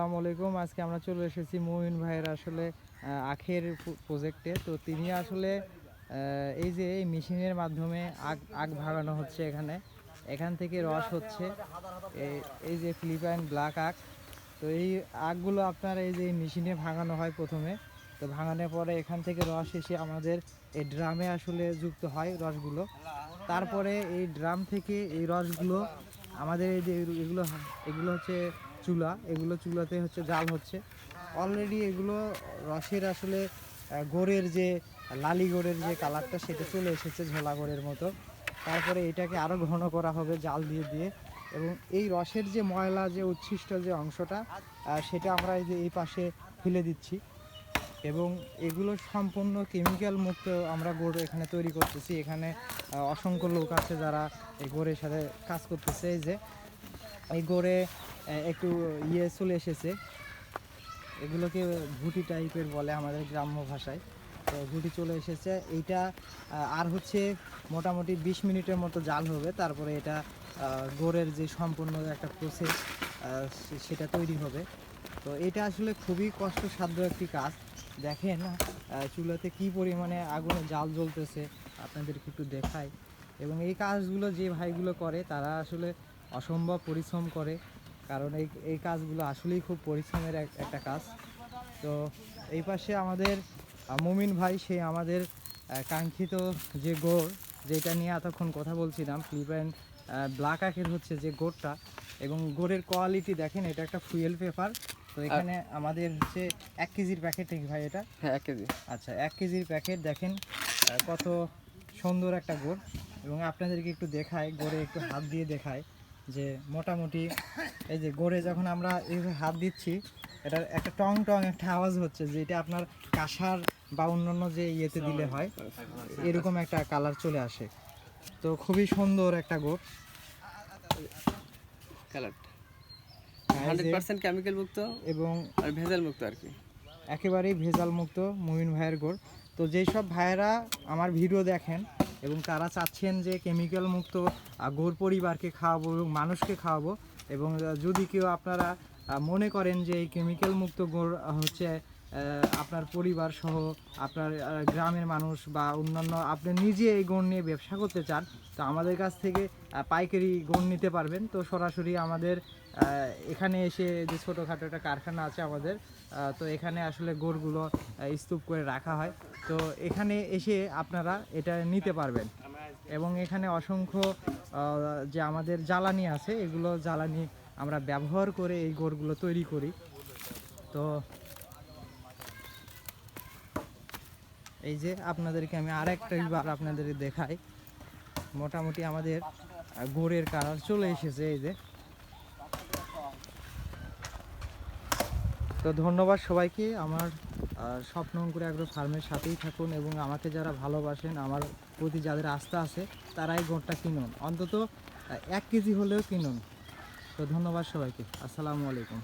আসসালামু আলাইকুম। আজকে আমরা চলে এসেছি মমিন ভাইয়ের আসলে আখের প্রজেক্টে তো তিনি আসলে এই যে এই মেশিনের মাধ্যমে আখ আখ ভাগানো হচ্ছে এখানে। এখান থেকে রস হচ্ছে। এই- এই যে ফিলিপাইন ব্ল্যাক আখ। তো এই আখগুলো আপনার এই যে মেশিনে ভাঙানো হয় প্রথমে। তো ভাঙানোর পরে এখান থেকে রস এসে আমাদের এই ড্রামে আসলে যুক্ত হয় রসগুলো। তারপরে এই ড্রাম থেকে এই রসগুলো আমাদের এই যে এগুলো এগুলো হচ্ছে চুলা, এগুলো চুলাতে হচ্ছে জাল হচ্ছে। অলরেডি এগুলো রসের আসলে গোড়ের যে, লালি গোড়ের যে কালারটা, সেটা চলে এসেছে ঝোলা গোড়ের মতো। তারপরে এটাকে আরও ঘন করা হবে জাল দিয়ে দিয়ে। এবং এই রসের যে ময়লা, যে উচ্ছিষ্ট যে অংশটা সেটা আমরা এই যে, এই পাশে ফেলে দিচ্ছি। এবং এগুলো সম্পূর্ণ কেমিক্যাল মুক্ত আমরা গোড় এখানে তৈরি করতেছি। এখানে অসংখ্য লোক আছে যারা এই গোড়ের সাথে কাজ করতেছে। এই যে এই গড়ে একটু ইয়ে চলে এসেছে। এগুলোকে ঘুটি টাইপের বলে আমাদের গ্রাম্য ভাষায়। তো ঘুটি চলে এসেছে। এইটা আর হচ্ছে মোটামুটি বিশ মিনিটের মতো জাল হবে। তারপরে এটা গোড়ের যে সম্পূর্ণ একটা প্রসেস সেটা তৈরি হবে। তো এটা আসলে খুবই কষ্টসাধ্য একটি কাজ। দেখেন চুলাতে কি পরিমাণে আগুনে, জাল জ্বলতেছে। আপনাদেরকে একটু দেখাই। এবং এই কাজগুলো যে ভাইগুলো করে, তারা আসলে অসম্ভব পরিশ্রম করে। কারণ এই এই কাজগুলো আসলেই খুব পরিশ্রমের একটা কাজ। তো এই পাশে আমাদের মুমিন ভাই সে আমাদের কাঙ্ক্ষিত যে গোড় যেটা নিয়ে এতক্ষণ কথা বলছিলাম ফিলিপাইন ব্ল্যাক আখের হচ্ছে যে গোড়টা এবং গোড়ের কোয়ালিটি দেখেন এটা একটা ফুয়েল পেপার তো এখানে আমাদের হচ্ছে এক কেজির প্যাকেট ঠিক ভাই এটা? হ্যাঁ এক কেজি। আচ্ছা এক কেজির প্যাকেট দেখেন কত সুন্দর একটা গোড়। এবং আপনাদেরকে একটু দেখায় গোড়ে একটু হাত দিয়ে দেখায়। যে মোটামুটি এই যে গোড়ে যখন আমরা এইভাবে হাত দিচ্ছি এটার একটা টং টং একটা আওয়াজ হচ্ছে যেটা আপনার কাঁসার বা অন্যান্য যে ইয়েতে দিলে হয় এরকম একটা কালার চলে আসে। তো খুবই সুন্দর একটা কালারটা। হান্ড্রেড পার্সেন্ট কেমিক্যাল মুক্ত এবং আর ভেজাল মুক্ত আর কি। একেবারেই ভেজাল মুক্ত মুমিন ভাইয়ের গোড় তো যেই সব ভাইয়েরা আমার ভিডিও দেখেন এবং তারা চাচ্ছেন যে কেমিক্যাল মুক্ত গোর পরিবারকে খাওয়াবো এবং মানুষকে খাওয়াবো। এবং যদি কেউ আপনারা মনে করেন যে এই কেমিক্যাল মুক্ত গোর হচ্ছে আপনার পরিবার সহ আপনার গ্রামের মানুষ বা অন্যান্য আপনি নিজে এই গণ নিয়ে ব্যবসা করতে চান, তো আমাদের কাছ থেকে পাইকারি গণ নিতে পারবেন। তো সরাসরি আমাদের এখানে এসে যে ছোটোখাটো একটা কারখানা আছে আমাদের তো এখানে আসলে গোড়গুলো স্তূপ করে রাখা হয়। তো এখানে এসে আপনারা এটা নিতে পারবেন। এবং এখানে অসংখ্য যে আমাদের জ্বালানি আছে, এগুলো জ্বালানি আমরা ব্যবহার করে এই গোড়গুলো তৈরি করি। তো এই যে আপনাদেরকে আমি আরেকটা বার আপনাদের দেখাই। মোটামুটি আমাদের গোড়ের কালার চলে এসেছে এই যে। তো ধন্যবাদ সবাইকে। আমার স্বপ্ন অঙ্কুরে আগ্রহ ফার্মের সাথেই থাকুন এবং আমাকে যারা ভালোবাসেন, আমার প্রতি যাদের আস্থা আছে, তারাই গোড়টা কিনুন। অন্তত এক কেজি হলেও কিনুন। তো ধন্যবাদ সবাইকে। আসসালামু আলাইকুম।